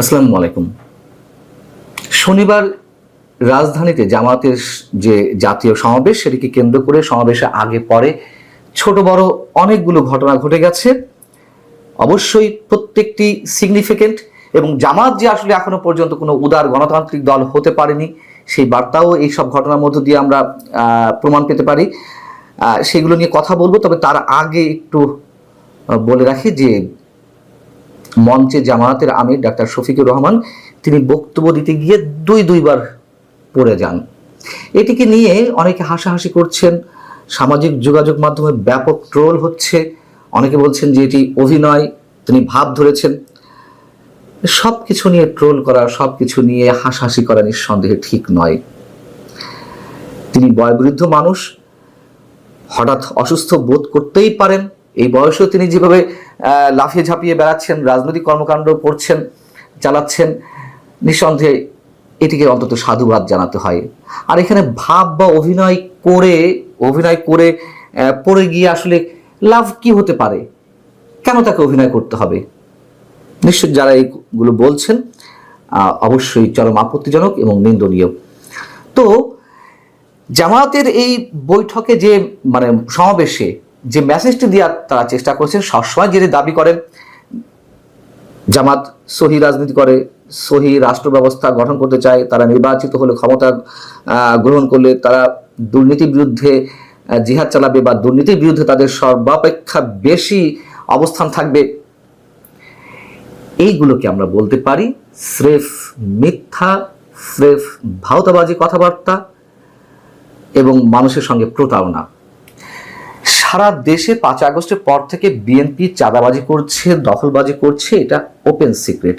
আসসালামু আলাইকুম। শনিবার রাজধানীতে জামাতের যে জাতীয় সমাবেশ, সেটিকে কেন্দ্র করে সমাবেশে আগে পরে ছোট বড় অনেকগুলো ঘটনা ঘটে গেছে। অবশ্যই প্রত্যেকটি সিগনিফিকেন্ট এবং জামাত যে আসলে এখনও পর্যন্ত কোনো উদার গণতান্ত্রিক দল হতে পারেনি, সেই বার্তাও এই সব ঘটনার মধ্য দিয়ে আমরা প্রমাণ পেতে পারি। সেগুলো নিয়ে কথা বলব, তবে তার আগে একটু বলে রাখি যে মঞ্চে জামায়াতের আমির ডাক্তার শফিকুর রহমান তিনি বক্তব্য দিতে গিয়ে দুই দুইবার পড়ে যান। এটিকে নিয়ে অনেকে হাসাহাসি করছেন, সামাজিক যোগাযোগ মাধ্যমে ব্যাপক ট্রোল হচ্ছে, অনেকে বলছেন যে এটি অভিনয়, তিনি ভাব ধরেছেন। সব কিছু নিয়ে ট্রোল করা সব কিছু নিয়ে হাসাহাসি করা নিঃসন্দেহে ঠিক নয়। তিনি বয়বৃদ্ধ মানুষ, হঠাৎ অসুস্থ বোধ করতেই পারেন। এই বয়সেও তিনি যেভাবে লাফিয়ে ঝাঁপিয়ে বেড়াচ্ছেন, রাজনৈতিক কর্মকাণ্ড করছেন চালাচ্ছেন, নিঃসন্দেহে এটিকে অন্তত সাধুবাদ জানাতে হয়। আর এখানে ভাব বা অভিনয় করে অভিনয় করে পড়ে গিয়ে আসলে লাভ কি হতে পারে? কেন তাকে অভিনয় করতে হবে? নিশ্চয় যারা এইগুলো বলছেন অবশ্যই চরম আপত্তিজনক এবং নিন্দনীয়। তো জামায়াতের এই বৈঠকে যে মানে সমাবেশে যে মেসেজটি দেওয়ার তারা চেষ্টা করছেন সবসময় যেটি দাবি করেন, জামাত, সহি রাজনীতি করে, সহি রাষ্ট্র ব্যবস্থা গঠন করতে চায়, তারা নির্বাচিত হলে ক্ষমতা গ্রহণ করলে তারা দুর্নীতির বিরুদ্ধে জিহাদ চালাবে বা দুর্নীতির বিরুদ্ধে তাদের সর্বাপেক্ষা বেশি অবস্থান থাকবে। এইগুলোকে আমরা বলতে পারি স্রেফ মিথ্যা, স্রেফ ভাওতাবাজি কথাবার্তা এবং মানুষের সঙ্গে প্রতারণা। সারা দেশে পাঁচ আগস্টের পর থেকে বিএনপি চাঁদাবাজি করছে, দখলবাজি করছে, এটা ওপেন সিক্রেট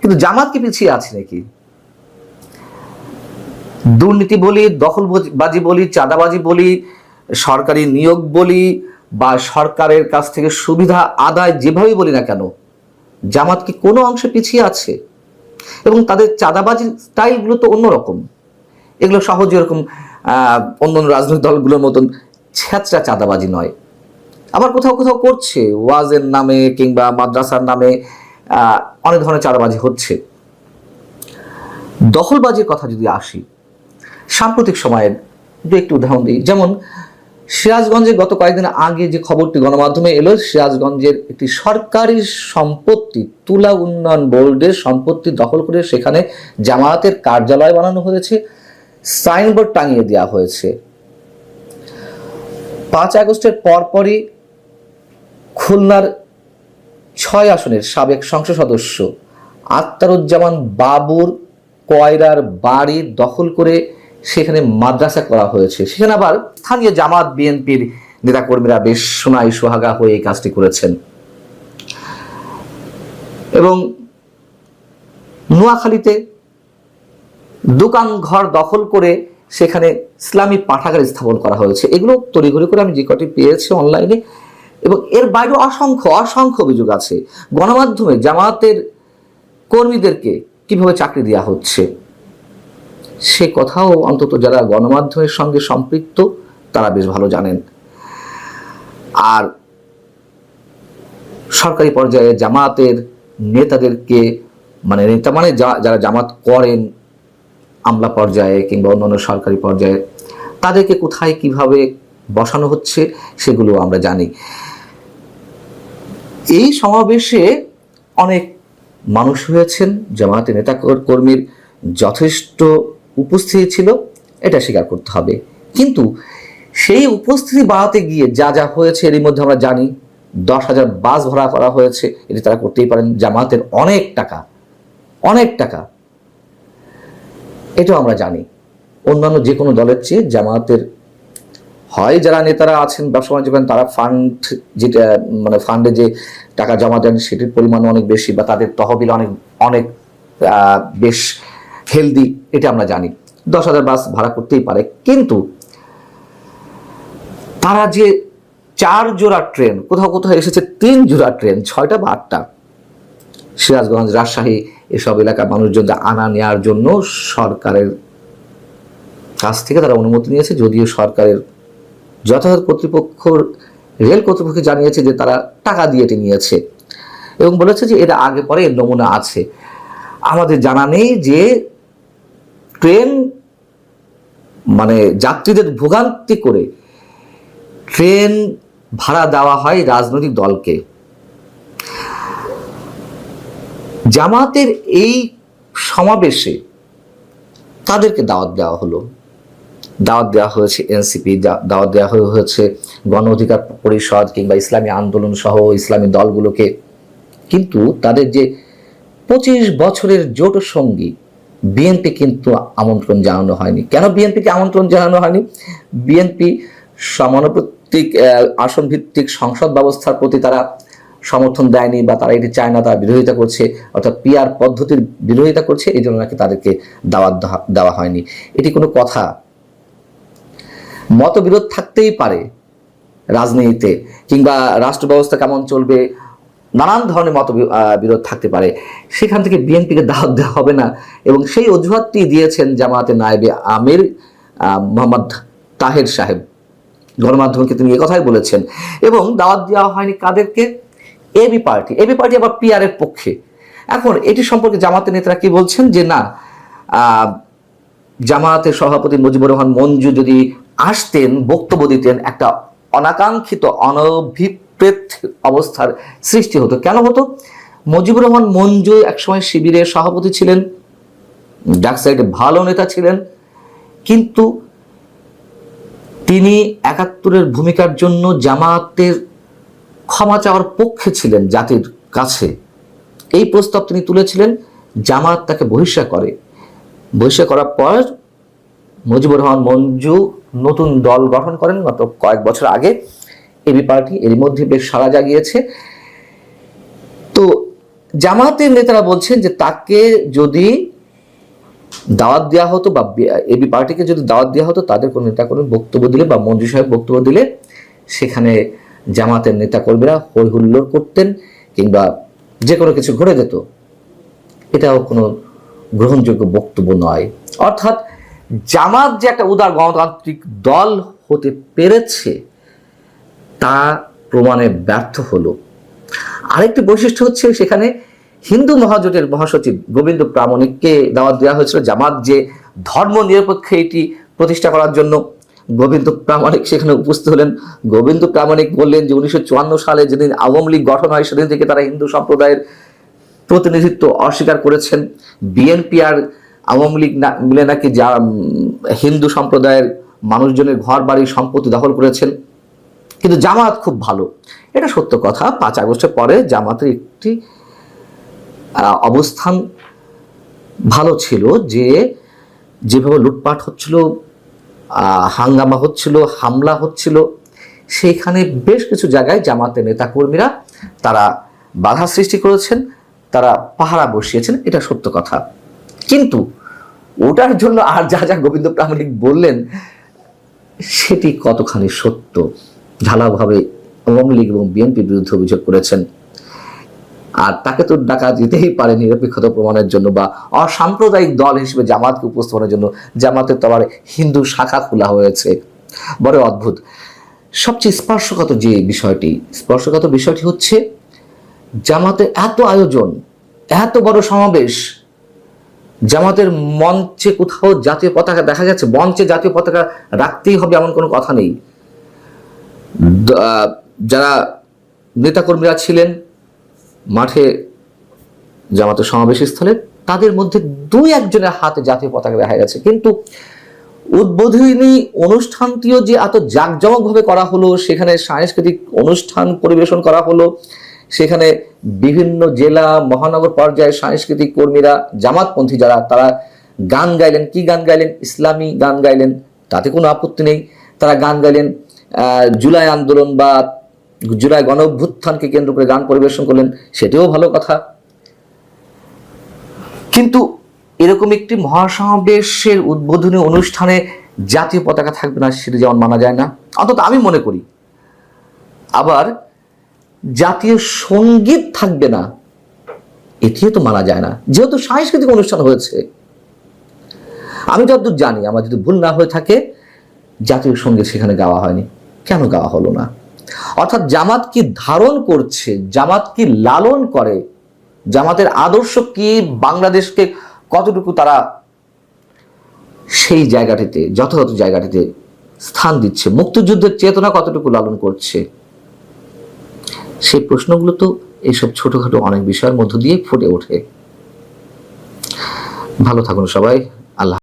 কিন্তু জামাত কি পিছিয়ে আছে নাকি? দুর্নীতি বলি, দখলবাজি বলি, চাঁদাবাজি বলি, সরকারি নিয়োগ বলি, বা সরকারের কাছ থেকে সুবিধা, আদায় যেভাবেই বলি না কেন, জামাত কি কোনো অংশে পিছিয়ে আছে? এবং তাদের চাঁদাবাজির স্টাইলগুলো তো অন্যরকম। এগুলো সহজে এরকম অন্য অন্য রাজনৈতিক দলগুলোর মতন ছ্যাঁচড়া চাঁদাবাজি নয়। আবার কোথাও কোথাও করছে, ওয়াজের নামে কিংবা মাদ্রাসার নামে অনেক ধরনের চাঁদাবাজি হচ্ছে। দখলবাজির কথা যদি আসি, সাম্প্রতিক সময়ের দু একটি উদাহরণ দিই। যেমন, সিরাজগঞ্জে গত কয়েকদিন আগে যে খবরটি গণমাধ্যমে এলো, সিরাজগঞ্জের একটি সরকারি সম্পত্তি, তুলা উন্নয়ন বোর্ডের সম্পত্তি দখল করে সেখানে জামায়াতের কার্যালয় বানানো হয়েছে। সাইনবোর্ড টাঙিয়ে দেওয়া হয়েছে। পাঁচ আগস্টের পরপরই খুলনার ছয় আসনের সাবেক সংসদ সদস্য আক্তারুজ্জামান বাবুর কয়রার বাড়ি দখল করে সেখানে মাদ্রাসা করা হয়েছে। সেখানে আবার স্থানীয় জামাত বিএনপির নেতাকর্মীরা বেশ সোনাই সোহাগা হয়ে এই কাজটি করেছেন। এবং নোয়াখালীতে দোকান ঘর দখল করে সেখানে ইসলামী পাঠাগার স্থাপন করা হয়েছে। এগুলো তড়িঘড়ি করে আমি যে কটি পেয়েছি অনলাইনে এবং এর বাইরেও অসংখ্য অসংখ্য অভিযোগ আছে। গণমাধ্যমে জামায়াতের কর্মীদেরকে কীভাবে চাকরি দেওয়া হচ্ছে, সে কথাও অন্তত যারা গণমাধ্যমের সঙ্গে সম্পৃক্ত, তারা বেশ ভালো জানেন। আর সরকারি পর্যায়ে জামাতের নেতাদেরকে মানে নেতা মানে যারা জামাত করেন আমলা পর্যায়ে কিংবা অন্যান্য সরকারি পর্যায়ে তাদেরকে কোথায় কীভাবে বসানো হচ্ছে সেগুলো আমরা জানি। এই সমাবেশে অনেক মানুষ হয়েছেন জামায়াতের নেতা কর্মীর যথেষ্ট উপস্থিতি ছিল, এটা স্বীকার করতে হবে। কিন্তু সেই উপস্থিতি বাড়াতে গিয়ে যা যা হয়েছে এরই মধ্যে আমরা জানি, দশ হাজার বাস ভাড়া করা হয়েছে, এটি তারা করতেই পারেন। জামাতের অনেক টাকা অনেক টাকা এটাও আমরা জানি। অন্যান্য যে কোনো দলের চেয়ে জামায়াতের হয়, যারা নেতারা আছেন, ব্যবসা বাণিজ্য করেন, তারা ফান্ড যেটা মানে ফান্ডে যে টাকা জমা দেন, সেটির পরিমাণ অনেক বেশি বা তাদের তহবিল অনেক অনেক বেশ হেলদি এটা আমরা জানি। দশ হাজার বাস ভাড়া করতেই পারে, কিন্তু তারা যে চার জোড়া ট্রেন, কোথাও কোথাও এসেছে তিন জোড়া ট্রেন, ছয়টা বা আটটা, সিরাজগঞ্জ, রাজশাহী এসব এলাকার মানুষজনকে আনা নেওয়ার জন্য সরকারের কাছ থেকে তারা অনুমতি নিয়েছে। যদিও সরকারের যথাযথ কর্তৃপক্ষ, রেল কর্তৃপক্ষ জানিয়েছে যে তারা টাকা দিয়ে এটি নিয়েছে এবং বলেছে যে এটা আগে পরে এর নমুনা আছে। আমাদের জানা নেই যে ট্রেন মানে যাত্রীদের ভোগান্তি করে ট্রেন ভাড়া দেওয়া হয় রাজনৈতিক দলকে। জামাতের এই সমাবেশে তাদেরকে দাওয়াত দেওয়া হলো। দাওয়াত দেওয়া হয়েছে এনসিপি দাওয়াত দেওয়া হয়ে- হয়েছে গণ অধিকার পরিষদ কিংবা ইসলামী আন্দোলন সহ ইসলামী দলগুলোকে। কিন্তু তাদের যে পঁচিশ বছরের জোট সঙ্গী বিএনপি কিন্তু আমন্ত্রণ জানানো হয়নি। কেন বিএনপিকে আমন্ত্রণ জানানো হয়নি? বিএনপি সমানুপাতিক আহ, আসন ভিত্তিক সংসদ ব্যবস্থার প্রতি তারা সমর্থন দেয়নি বা তারা এটি চায় না, তারা বিরোধিতা করছে, অর্থাৎ পিয়ার পদ্ধতির বিরোধিতা করছে, এই জন্য নাকি তাদেরকে দাওয়াত দেওয়া- হয়নি। এটি কোনো কথা। মতবিরোধ থাকতেই পারে রাজনীতিতে কিংবা রাষ্ট্র ব্যবস্থা কেমন চলবে, নানান ধরনের মত বিরোধ থাকতে পারে। সেখান থেকে বিএনপিকে দাওয়াত দেওয়া হবে না এবং সেই অজুহাতটি দিয়েছেন জামায়াতের নায়েবে আমির মোহাম্মদ তাহের সাহেব। গণমাধ্যমকে তিনি কথাই বলেছেন। এবং দাওয়াত দেওয়া হয়নি কাদেরকে? এবি পার্টি এবি পার্টি আবার পিআর এর পক্ষে। এখন এটি সম্পর্কে জামাতের নেতারা কি বলছেন? যে না আহ, জামায়াতের সভাপতি মুজিবুর রহমান মঞ্জু যদি আসতেন বক্তব্য দিতেন একটা অনাকাঙ্ক্ষিত অনভিপ্রেত অবস্থার সৃষ্টি হতো। কেন হতো? মুজিবুর রহমান মঞ্জু একসময় শিবিরের সভাপতি ছিলেন ডাক সাইডে ভালো নেতা ছিলেন কিন্তু তিনি একাত্তরের ভূমিকার জন্য জামায়াতের ক্ষমা চাওয়ার পক্ষে ছিলেন জাতির কাছে। এই প্রস্তাব তিনি তুলেছিলেন, জামাত তাকে বহিষ্কার করে। বহিষ্কার করার পর মুজিবুর রহমান মঞ্জু নতুন দল গঠন করেন গত কয়েক বছর আগে। এবি পার্টি এর মধ্যে বেশ সাড়া জাগিয়েছে। তো জামাতের নেতারা বলছেন যে তাকে যদি দাওয়াত দেওয়া হতো বা এবি পার্টিকে যদি দাওয়াত দেওয়া হতো, তাদের কোনো নেতা কোনো বক্তব্য দিলে বা মঞ্জু সাহেব বক্তব্য দিলে সেখানে জামাতের নেতাকর্মীরা হই হুল্লোড় করতেন কিংবা যে কোনো কিছু ঘটে যেত, এটাও কোনো গ্রহণযোগ্য বক্তব্য নয়। অর্থাৎ জামাত যে একটা উদার গণতান্ত্রিক দল হতে পেরেছে, তা প্রমাণে ব্যর্থ হলো। আরেকটি বৈশিষ্ট্য হচ্ছে সেখানে হিন্দু মহাজোটের মহাসচিব গোবিন্দ প্রামাণিককে দাওয়াত দেওয়া হয়েছিল জামাত যে ধর্ম নিরপেক্ষে এটি প্রতিষ্ঠা করার জন্য। গোবিন্দ প্রামাণিক সেখানে উপস্থিত হলেন। গোবিন্দ প্রামাণিক বললেন যে উনিশশো চুয়ান্ন সালে যেদিন আওয়ামী লীগ গঠন হয়, সেদিন থেকে তারা হিন্দু সম্প্রদায়ের প্রতিনিধিত্ব অস্বীকার করেছেন। বিএনপি আর আওয়ামী লীগ মিলে নাকি যা হিন্দু সম্প্রদায়ের মানুষজনের ঘর, বাড়ি, সম্পত্তি দখল করেছেন। কিন্তু জামাত খুব ভালো। এটা সত্য কথা। পাঁচ আগস্টের পরে জামাতের একটি অবস্থান ভালো ছিল যে, যেভাবে লুটপাট হচ্ছিল হাঙ্গামা হচ্ছিল, হামলা হচ্ছিল। সেইখানে বেশ কিছু জায়গায় জামাতের নেতাকর্মীরা তারা বাধা সৃষ্টি করেছেন, তারা পাহারা বসিয়েছেন, এটা সত্য কথা। কিন্তু ওটার জন্য আর যা যা গোবিন্দ প্রামাণিক বললেন, সেটি কতখানি সত্য? ঢালাওভাবে আওয়ামী লীগ এবং বিএনপির বিরুদ্ধে অভিযোগ করেছেন। আর তাকে তো ডাকা যেতেই পারে নিরপেক্ষতা প্রমাণের জন্য বা অসাম্প্রদায়িক দল হিসেবে জামাতকে উপস্থাপনের জন্য। জামাতের তো আবার হিন্দু শাখা খোলা হয়েছে। বড় অদ্ভুত। সবচেয়ে স্পর্শকাত যে বিষয়টি স্পর্শকাত বিষয়টি হচ্ছে জামাতের এত আয়োজন, এত বড় সমাবেশ, জামাতের মঞ্চে কোথাও জাতীয় পতাকা দেখা যাচ্ছে মঞ্চে জাতীয় পতাকা রাখতেই হবে এমন কোনো কথা নেই। যারা নেতাকর্মীরা ছিলেন মাঠে জামাতের সমাবেশ স্থলে তাদের মধ্যে দুই একজনের হাতে জাতীয় পতাকা দেখা গেছে। কিন্তু উদ্বোধনী অনুষ্ঠানটিও যে এত জাঁকজমকভাবে করা হলো, সেখানে সাংস্কৃতিক অনুষ্ঠান পরিবেশন করা হলো, সেখানে বিভিন্ন জেলা, মহানগর পর্যায়ে সাংস্কৃতিক কর্মীরা, জামাতপন্থী যারা, তারা গান গাইলেন। কি গান গাইলেন? ইসলামী গান গাইলেন। তাতে কোনো আপত্তি নেই। তারা গান গাইলেন জুলাই আন্দোলন বা জুলাই গণ অভ্যুত্থানকে কেন্দ্র করে গান পরিবেশন করলেন, সেটিও ভালো কথা। কিন্তু এরকম একটি মহাসমাবেশের উদ্বোধনী অনুষ্ঠানে জাতীয় পতাকা থাকবে না, সেটা যেমন মানা যায় না। অন্তত আমি মনে করি। আবার জাতীয় সংগীত থাকবে না, এটিও তো মানা যায় না। যেহেতু সাংস্কৃতিক অনুষ্ঠান হয়েছে, আমি যতদূর জানি, আমার যদি ভুল না হয়ে থাকে, জাতীয় সংগীত সেখানে গাওয়া হয়নি। কেন গাওয়া হলো না? অর্থাৎ জামাত কি ধারণ করছে, জামাত কি লালন করে, জামাতের আদর্শ কি বাংলাদেশকে কতটুকু তারা সেই জায়গাটিতে, যথাযথ জায়গাটিতে স্থান দিচ্ছে, মুক্তিযুদ্ধের চেতনা কতটুকু লালন করছে? সেই প্রশ্নগুলো তো এইসব ছোটখাটো অনেক বিষয়ের মধ্য দিয়ে ফুটে ওঠে। ভালো থাকুন সবাই